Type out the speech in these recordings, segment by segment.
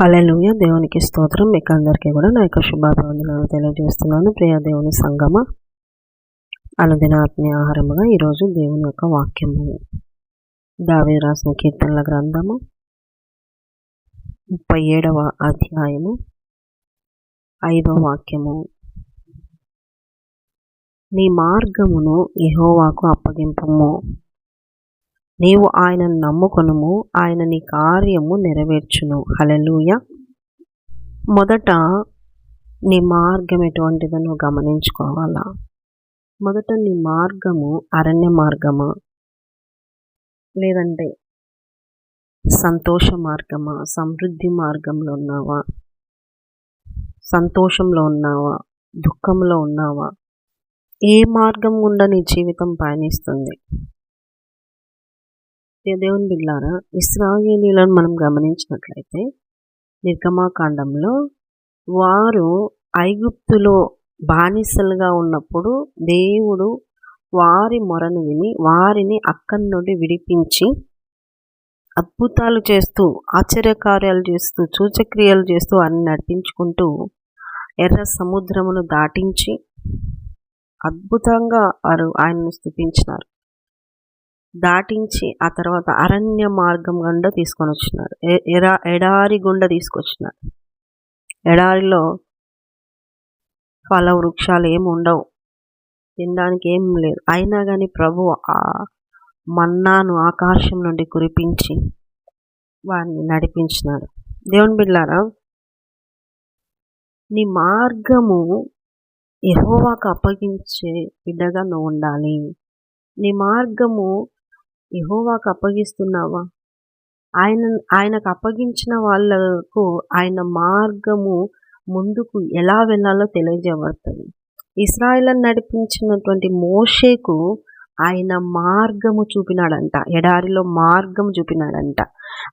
హల్లెలూయా. దేవునికి స్తోత్రం. మీకు అందరికీ కూడా నా యొక్క శుభాభివందనాలు తెలియజేస్తున్నాను. ప్రియ దేవుని సంగమ అనుదిన ఆత్మీయ ఆహారముగా ఈరోజు దేవుని యొక్క వాక్యము. దావి రాసిన కీర్తనల గ్రంథము ముప్పై ఏడవ అధ్యాయము ఐదవ వాక్యము. నీ మార్గమును యెహోవాకు అప్పగింపము. నీవు ఆయనను నమ్ముకొనుము ఆయన నీ కార్యము నెరవేర్చును. హలలుయ మొదట నీ మార్గం ఎటువంటిదో నువ్వు గమనించుకోవాలా? మొదట నీ మార్గము అరణ్య మార్గమా? లేదంటే సంతోష మార్గమా? సమృద్ధి మార్గంలో ఉన్నావా? సంతోషంలో ఉన్నావా? దుఃఖంలో ఉన్నావా? ఏ మార్గం గుండా నీ జీవితం పయనిస్తుంది? దేవుని బిడ్లారా ఇస్రాయేలీలను మనం గమనించినట్లయితే నిర్గమాకాండంలో వారు ఐగుప్తులో బానిసలుగా ఉన్నప్పుడు దేవుడు వారి మొరను విని వారిని అక్కడి నుండి విడిపించి అద్భుతాలు చేస్తూ ఆశ్చర్యకార్యాలు చేస్తూ సూచక్రియలు చేస్తూ అన్ని నడిపించుకుంటూ ఎర్ర సముద్రమును దాటించి అద్భుతంగా వారు ఆయనను స్థుతించినారు. దాటించి ఆ తర్వాత అరణ్య మార్గం గుండా తీసుకొని వచ్చినారు. ఎరా ఎడారి గుండా తీసుకొచ్చినారు. ఎడారిలో ఫల వృక్షాలు ఏమి ఉండవు. తినడానికి ఏం లేదు. అయినా కానీ ప్రభు ఆ మన్నాను ఆకాశం నుండి కురిపించి వారిని నడిపించినాడు. దేవుని బిళ్ళారా నీ మార్గము యహోవాకు అప్పగించే బిడ్డగా నువ్వు ఉండాలి. నీ మార్గము యహోవాకు అప్పగిస్తున్నావా? ఆయన ఆయనకు అప్పగించిన వాళ్ళకు ఆయన మార్గము ముందుకు ఎలా వెళ్ళాలో తెలియజేయబడుతుంది. ఇస్రాయలను నడిపించినటువంటి మోషేకు ఆయన మార్గము చూపినాడంట. ఎడారిలో మార్గం చూపినాడంట.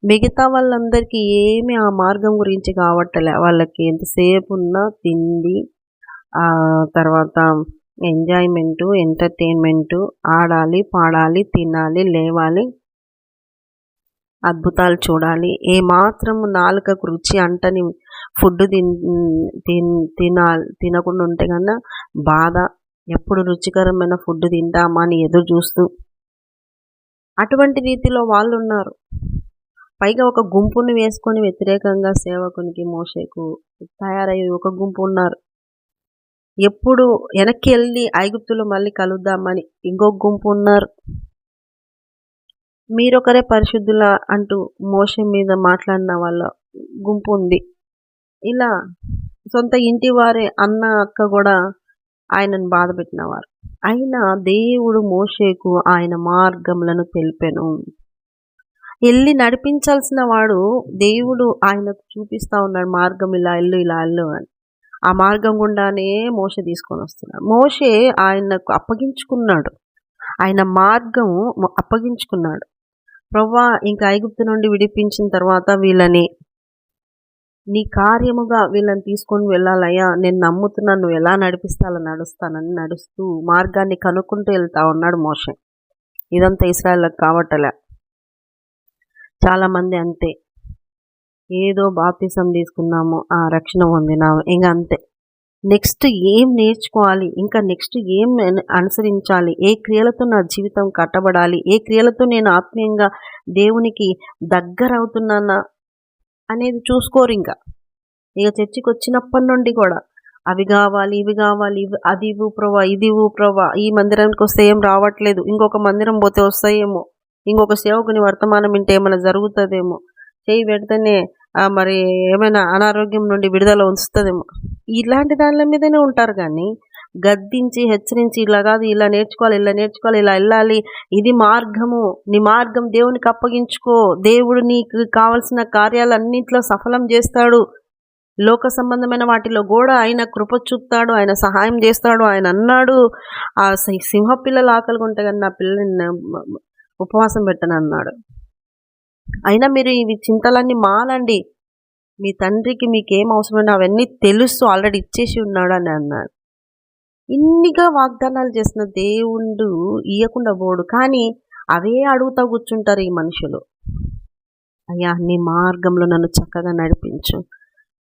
మిగతా వాళ్ళందరికీ ఏమి ఆ మార్గం గురించి కావట్లే. వాళ్ళకి ఎంతసేపు ఉన్నా తిండి తర్వాత ఎంజాయ్మెంటు ఎంటర్టైన్మెంటు ఆడాలి పాడాలి తినాలి లేవాలి అద్భుతాలు చూడాలి. ఏ మాత్రం నాలుకకు రుచి అంటని ఫుడ్ తిన్ తిన్ తినాలి తినకుండా ఉంటే కన్నా బాధ ఎప్పుడు రుచికరమైన ఫుడ్ తింటామా అని ఎదురు చూస్తూ. అటువంటి రీతిలో వాళ్ళు ఉన్నారు పైగా ఒక గుంపుని వేసుకొని వ్యతిరేకంగా సేవకునికి మోసేకు తయారయ్యి ఒక గుంపు ఉన్నారు. ఎప్పుడు వెనక్కి వెళ్ళి ఐగుప్తులు మళ్ళీ కలుద్దామని ఇంకో గుంపు ఉన్నారు. మీరొకరే పరిశుద్ధుల అంటూ మోసం మీద మాట్లాడిన వాళ్ళ గుంపు ఉంది. ఇలా సొంత ఇంటి వారే అన్న అక్క కూడా ఆయనను బాధ పెట్టినవారు. అయినా దేవుడు మోషేకు ఆయన మార్గములను తెలిపెను. వెళ్ళి నడిపించాల్సిన వాడు దేవుడు ఆయనకు చూపిస్తా ఉన్నాడు మార్గం ఇలా ఇల్లు ఇలా ఇల్లు అని. ఆ మార్గం గుండానే మోష తీసుకొని వస్తున్నాడు. మోషే ఆయనకు అప్పగించుకున్నాడు. ఆయన మార్గం అప్పగించుకున్నాడు. ప్రవ్వా ఇంకా ఐగుప్తు నుండి విడిపించిన తర్వాత వీళ్ళని నీ కార్యముగా వీళ్ళని తీసుకొని వెళ్ళాలయ్యా. నేను నమ్ముతున్నాను నువ్వు ఎలా నడిపిస్తాలో నడుస్తానని నడుస్తూ మార్గాన్ని కనుక్కుంటూ వెళ్తా ఉన్నాడు మోషే. ఇదంతా ఇస్రాయల్కి కావటలే. చాలామంది అంతే. ఏదో బాప్తిసం తీసుకున్నాము ఆ రక్షణ పొందినాము. ఇంకా అంతే. నెక్స్ట్ ఏం నేర్చుకోవాలి? ఇంకా నెక్స్ట్ ఏం అనుసరించాలి? ఏ క్రియలతో నా జీవితం కట్టబడాలి? ఏ క్రియలతో నేను ఆత్మీయంగా దేవునికి దగ్గర అవుతున్నానా అనేది చూసుకోరు ఇంకా. ఇక చర్చికి వచ్చినప్పటి నుండి కూడా అవి కావాలి ఇవి కావాలి ఇవి అది ఇవ్వు ప్రభా ఇది ఇవ్వు ప్రభా ఈ మందిరానికి వస్తే ఏం రావట్లేదు ఇంకొక మందిరం పోతే వస్తాయేమో ఇంకొక సేవకుని వర్తమానం ఇంటే ఏమైనా జరుగుతుందేమో చేయి పెడితేనే మరి ఏమైనా అనారోగ్యం నుండి విడుదల ఉంచుతుందేమో ఇలాంటి దానిల మీదనే ఉంటారు కానీ గద్దించి హెచ్చరించి ఇలా కాదు ఇలా నేర్చుకోవాలి ఇలా నేర్చుకోవాలి ఇలా వెళ్ళాలి ఇది మార్గము నీ మార్గం దేవునికి అప్పగించుకో దేవుడు నీకు కావలసిన కార్యాలన్నింటిలో సఫలం చేస్తాడు. లోక సంబంధమైన వాటిలో కూడా ఆయన కృప చూపుతాడు ఆయన సహాయం చేస్తాడు ఆయన అన్నాడు. ఆ సింహ పిల్లలు ఆకలిగా ఉంటే కానీ నా పిల్లని ఉపవాసం పెట్టను అన్నాడు అయినా మీరు ఇవి చింతలన్నీ మాలండి. మీ తండ్రికి మీకేం అవసరమైన అవన్నీ తెలుసు ఆల్రెడీ ఇచ్చేసి ఉన్నాడు అని అన్నాడు ఇన్నిగా వాగ్దానాలు చేసిన దేవుడు ఇయ్యకుండా పోడు. కానీ అవే అడుగుతా కూర్చుంటారు ఈ మనుషులు. అయ్యా నీ మార్గంలో నన్ను చక్కగా నడిపించు.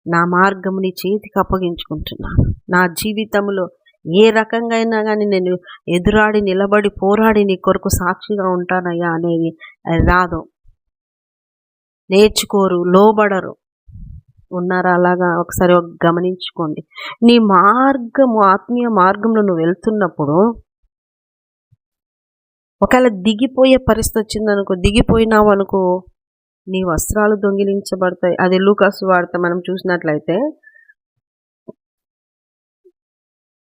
నా మార్గం నీ చేతికి అప్పగించుకుంటున్నాను నా జీవితంలో ఏ రకంగా అయినా కానీ నేను ఎదురాడి నిలబడి పోరాడి నీ కొరకు సాక్షిగా ఉంటానయ్యా అనేది రాదు. నేర్చుకోరు లోబడరు. ఉన్నారా? అలాగా ఒకసారి గమనించుకోండి. నీ మార్గము ఆత్మీయ మార్గంలో నువ్వు వెళ్తున్నప్పుడు ఒకవేళ దిగిపోయే పరిస్థితి వచ్చిందనుకో దిగిపోయినావు అనుకో నీ వస్త్రాలు దొంగిలించబడతాయి. అది లూకాసు వార్త మనం చూసినట్లయితే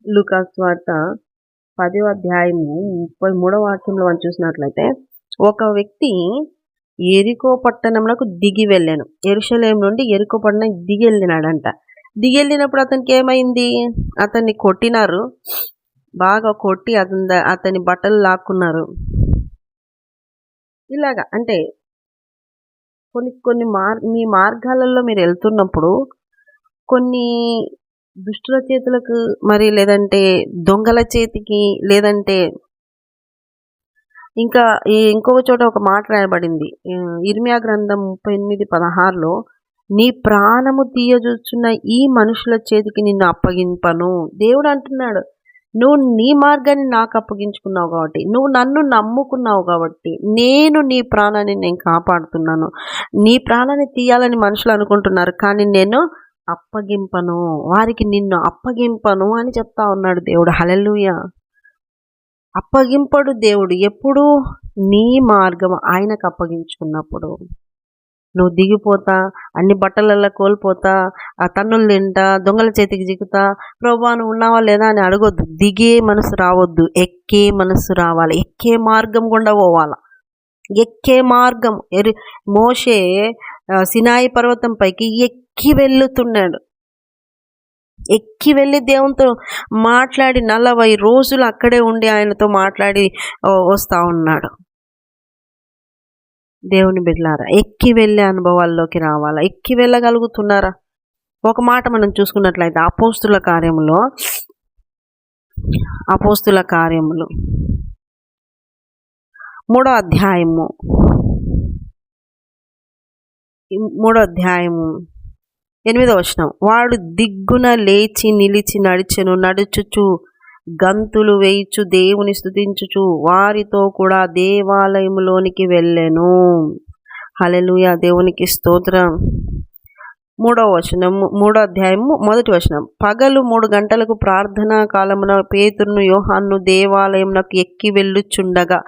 లూకాసు వార్త పదో అధ్యాయము ముప్పై మూడవ వాక్యంలో మనం చూసినట్లయితే ఒక వ్యక్తి ఎరికో పట్టణంలోకి దిగి వెళ్ళాను. ఎరుషలేం నుండి ఎరుకో పట్టణం దిగి వెళ్ళినాడంట. దిగి వెళ్ళినప్పుడు అతనికి ఏమైంది? అతన్ని కొట్టినారు. బాగా కొట్టి అతని అతని బట్టలు లాక్కున్నారు. ఇలాగా అంటే కొన్ని కొన్ని మార్ మీ మార్గాలలో మీరు వెళ్తున్నప్పుడు కొన్ని దుష్టుల చేతులకు మరి లేదంటే దొంగల చేతికి లేదంటే ఇంకా ఇంకొక చోట ఒక మాట రాయబడింది. ఇర్మియా గ్రంథం ముప్పై ఎనిమిది పదహారులో నీ ప్రాణము తీయజూచున్న ఈ మనుషుల చేతికి నిన్ను అప్పగింపను. దేవుడు అంటున్నాడు నువ్వు నీ మార్గాన్ని నాకు అప్పగించుకున్నావు కాబట్టి నువ్వు నన్ను నమ్ముకున్నావు కాబట్టి నేను నీ ప్రాణాన్ని నేను కాపాడుతున్నాను. నీ ప్రాణాన్ని తీయాలని మనుషులు అనుకుంటున్నారు కానీ నేను అప్పగింపను. వారికి నిన్ను అప్పగింపను అని చెప్తా ఉన్నాడు దేవుడు. హలెలుయ అప్పగింపడు దేవుడు. ఎప్పుడు నీ మార్గం ఆయనకు అప్పగించుకున్నప్పుడు. నువ్వు దిగిపోతా అన్ని బట్టలల్లో కోల్పోతా ఆ తన్నులు తింటా దొంగల చేతికి జిగుతా ప్రభా నువ్వు ఉన్నావా లేదా? అని అడగొద్దు. దిగే మనసు రావద్దు. ఎక్కే మనసు రావాలి. ఎక్కే మార్గం గుండా పోవాలా? ఎక్కే మార్గం. ఎరి మోషే సినాయి పర్వతం పైకి ఎక్కి వెళ్ళుతున్నాడు. ఎక్కి వెళ్ళి దేవునితో మాట్లాడి నలభై రోజులు అక్కడే ఉండి ఆయనతో మాట్లాడి వస్తూ ఉన్నాడు. దేవుని బిడ్లారా ఎక్కి వెళ్ళే అనుభవాల్లోకి రావాలా? ఎక్కి వెళ్ళగలుగుతున్నారా? ఒక మాట మనం చూసుకున్నట్లయితే అపోస్తుల కార్యములో అపోస్తుల కార్యములు. మూడో అధ్యాయము. మూడో అధ్యాయము. ఎనిమిదో వచనం. వాడు దిగ్గున లేచి నిలిచి నడిచెను నడుచుచు గంతులు వేయిచు దేవుని స్థుతించుచు వారితో కూడా దేవాలయంలోనికి వెళ్ళెను. హలెలుయ దేవునికి స్తోత్రం. మూడవ వచనం మూడో అధ్యాయము మొదటి వచనం. పగలు మూడు గంటలకు ప్రార్థనా కాలమున పేతురును యోహాన్ను దేవాలయంలోకి ఎక్కి వెళ్ళుచుండగా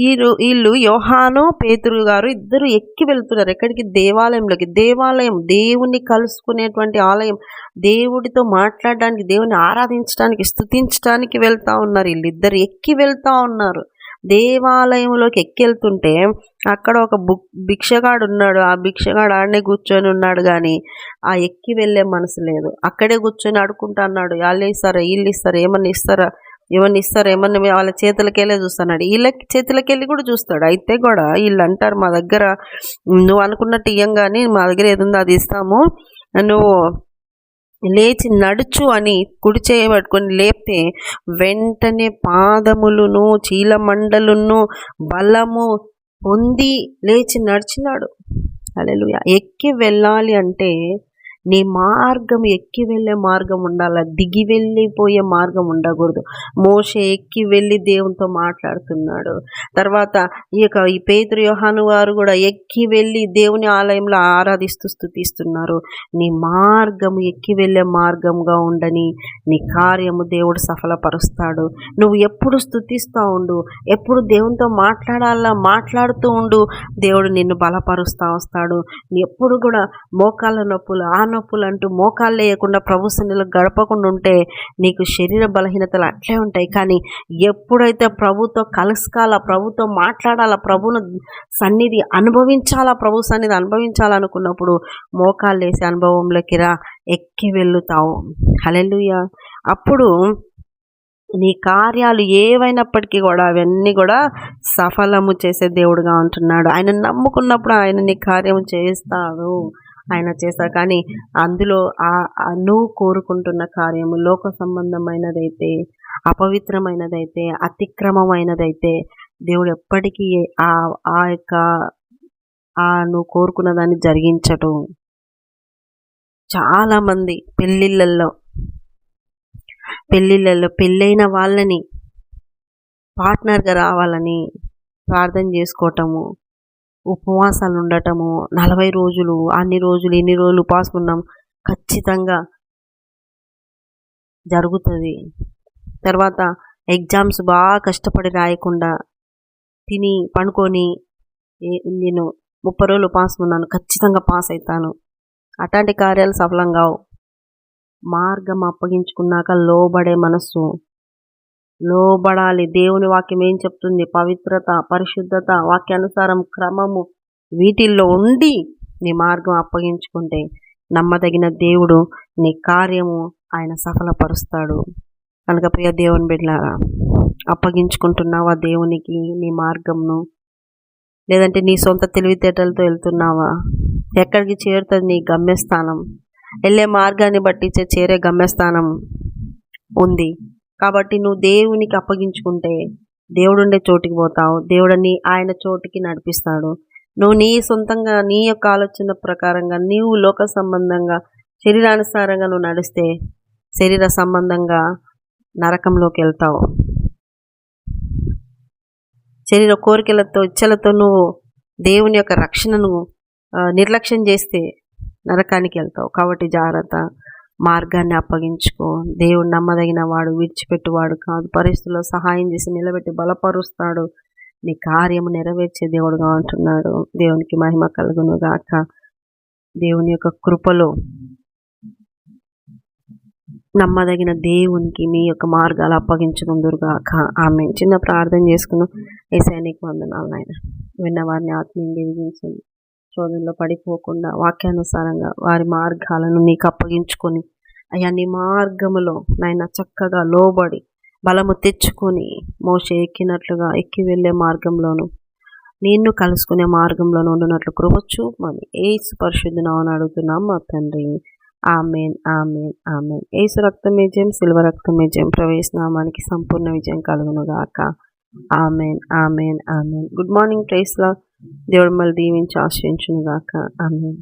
వీళ్ళు వీళ్ళు యోహాను పేతురు గారు ఇద్దరు ఎక్కి వెళ్తున్నారు. ఎక్కడికి? దేవాలయంలోకి. దేవాలయం దేవుణ్ణి కలుసుకునేటువంటి ఆలయం. దేవుడితో మాట్లాడడానికి దేవుని ఆరాధించడానికి స్థుతించడానికి వెళ్తూ ఉన్నారు. వీళ్ళిద్దరు ఎక్కి వెళ్తూ ఉన్నారు. దేవాలయంలోకి ఎక్కెళ్తుంటే అక్కడ ఒక బుక్ భిక్షగాడు ఉన్నాడు. ఆ భిక్షగాడు ఆడనే కూర్చొని ఉన్నాడు కానీ ఆ ఎక్కి వెళ్ళే మనసు లేదు. అక్కడే కూర్చొని అడుకుంటా అన్నాడు. వాళ్ళు ఇస్తారా? వీళ్ళు ఇస్తారా? ఏమన్నా ఇస్తారా? ఏమన్నా ఇస్తారు? ఏమన్నా వాళ్ళ చేతులకెళ్ళే చూస్తున్నాడు వీళ్ళకి చేతులకెళ్ళి కూడా చూస్తాడు. అయితే కూడా వీళ్ళు అంటారు మా దగ్గర నువ్వు అనుకున్నట్టు ఇయ్యంగానే మా దగ్గర ఏదుందో అది ఇస్తాము. నువ్వు లేచి నడుచు అని కుడి చేయబట్టుకొని లేపితే వెంటనే పాదములను చీలమండలును బలము పొంది లేచి నడిచినాడు. అలెలుయ ఎక్కి వెళ్ళాలి అంటే నీ మార్గం ఎక్కి వెళ్ళే మార్గం ఉండాలా? దిగి వెళ్ళిపోయే మార్గం ఉండకూడదు. మోస ఎక్కి వెళ్ళి దేవునితో మాట్లాడుతున్నాడు. తర్వాత ఈ యొక్క ఈ పేతురు యోహాను వారు కూడా ఎక్కి వెళ్ళి దేవుని ఆలయంలో ఆరాధిస్తూ స్థుతిస్తున్నారు. నీ మార్గం ఎక్కి వెళ్ళే మార్గంగా ఉండని నీ కార్యము దేవుడు సఫలపరుస్తాడు. నువ్వు ఎప్పుడు స్థుతిస్తూ ఉండు. ఎప్పుడు దేవునితో మాట్లాడాలా? మాట్లాడుతూ ఉండు. దేవుడు నిన్ను బలపరుస్తూ వస్తాడు. ఎప్పుడు కూడా మోకాళ్ళ నొప్పులు ఆ నొప్పులు అంటూ మోకాలు లేయకుండా ప్రభు సన్నిధిలో గడపకుండా ఉంటే నీకు శరీర బలహీనతలు అట్లే ఉంటాయి. కానీ ఎప్పుడైతే ప్రభుతో కలుసుకోవాలా ప్రభుతో మాట్లాడాలా ప్రభును సన్నిధి అనుభవించాలా ప్రభు సన్నిధి అనుభవించాలనుకున్నప్పుడు మోకాలు వేసే అనుభవంలోకి రా ఎక్కి వెళ్తావు హలెలుయ అప్పుడు నీ కార్యాలు ఏవైనప్పటికీ కూడా అవన్నీ కూడా సఫలము చేసే దేవుడుగా ఉంటున్నాడు. ఆయన నమ్ముకున్నప్పుడు ఆయన నీ కార్యము చేస్తాడు. ఆయన చేస్తారు కానీ అందులో ఆ నువ్వు కోరుకుంటున్న కార్యము లోక సంబంధమైనదైతే అపవిత్రమైనదైతే అతిక్రమమైనదైతే దేవుడు ఎప్పటికీ ఆ ఆ యొక్క ఆ నువ్వు కోరుకున్న దాన్ని జరిగించటం చాలామంది పెళ్ళిళ్ళల్లో పెళ్ళిళ్ళల్లో పెళ్ళైన వాళ్ళని పార్ట్నర్గా రావాలని ప్రార్థన చేసుకోవటము ఉపవాసాలు ఉండటము నలభై రోజులు అన్ని రోజులు ఎన్ని రోజులు ఉపవాసం ఉన్నాం ఖచ్చితంగా జరుగుతుంది. తర్వాత ఎగ్జామ్స్ బాగా కష్టపడి రాయకుండా తిని పండుకొని నేను ముప్పై రోజులు ఉపాసం ఉన్నాను ఖచ్చితంగా పాస్ అవుతాను అట్లాంటి కార్యాలు సఫలం కావు. మార్గం అప్పగించుకున్నాక లోబడే మనస్సు. లోబడాలి. దేవుని వాక్యం ఏం చెప్తుంది? పవిత్రత పరిశుద్ధత వాక్యానుసారం క్రమము వీటిల్లో ఉండి నీ మార్గం అప్పగించుకుంటే నమ్మదగిన దేవుడు నీ కార్యము ఆయన సఫలపరుస్తాడు. కనుక ప్రియ దేవుని బిడ్డారా అప్పగించుకుంటున్నావా దేవునికి నీ మార్గంను? లేదంటే నీ సొంత తెలివితేటలతో వెళ్తున్నావా? ఎక్కడికి చేరుతుంది నీ గమ్యస్థానం? వెళ్ళే మార్గాన్ని బట్టి చేరే గమ్యస్థానం ఉంది. కాబట్టి నువ్వు దేవునికి అప్పగించుకుంటే దేవుడుండే చోటికి పోతావు. దేవుడిని ఆయన చోటికి నడిపిస్తాడు. నువ్వు నీ సొంతంగా నీ యొక్క ఆలోచన ప్రకారంగా నీవు లోక సంబంధంగా శరీరానుసారంగా నువ్వు నడిస్తే శరీర సంబంధంగా నరకంలోకి వెళ్తావు. శరీర కోరికలతో ఇచ్చలతో నువ్వు దేవుని యొక్క రక్షణను నిర్లక్ష్యం చేస్తే నరకానికి వెళ్తావు. కాబట్టి జాగ్రత్త. మార్గాన్ని అప్పగించుకో. దేవుడు నమ్మదగిన వాడు విడిచిపెట్టువాడు కాదు. పరిస్థితుల్లో సహాయం చేసి నిలబెట్టి బలపరుస్తాడు. నీ కార్యము నెరవేర్చే దేవుడుగా అంటున్నాడు దేవునికి మహిమ కలుగును గాక దేవుని యొక్క కృపలో నమ్మదగిన దేవునికి మీ యొక్క మార్గాలు అప్పగించుకుందురుగాక. ఆమె చిన్న ప్రార్థన చేసుకున్నాం ఏసైనికి వందనాలు ఆయన విన్నవారిని ఆత్మీయంగా విధించండి శోధనలో పడిపోకుండా వాక్యానుసారంగా వారి మార్గాలను నీకు అప్పగించుకొని అయ్యా నీ మార్గములో నాయన చక్కగా లోబడి బలము తెచ్చుకొని మోస ఎక్కినట్లుగా ఎక్కి వెళ్ళే మార్గంలోను నిన్ను కలుసుకునే మార్గంలోనూ ఉండునట్లు కృపచ్చు. మరి ఏసు పరిశుద్ధి అడుగుతున్నాం మా తండ్రి. Amen amen amen. ఏసు రక్తం విజయం శిల్వ రక్తం విజయం ప్రవేశనామానికి సంపూర్ణ విజయం కలుగునుగాక. Amen amen amen. Good morning ప్రైస్లా దేవుడు మళ్ళీ దీవించి ఆశ్రయించునుగాక. ఆమె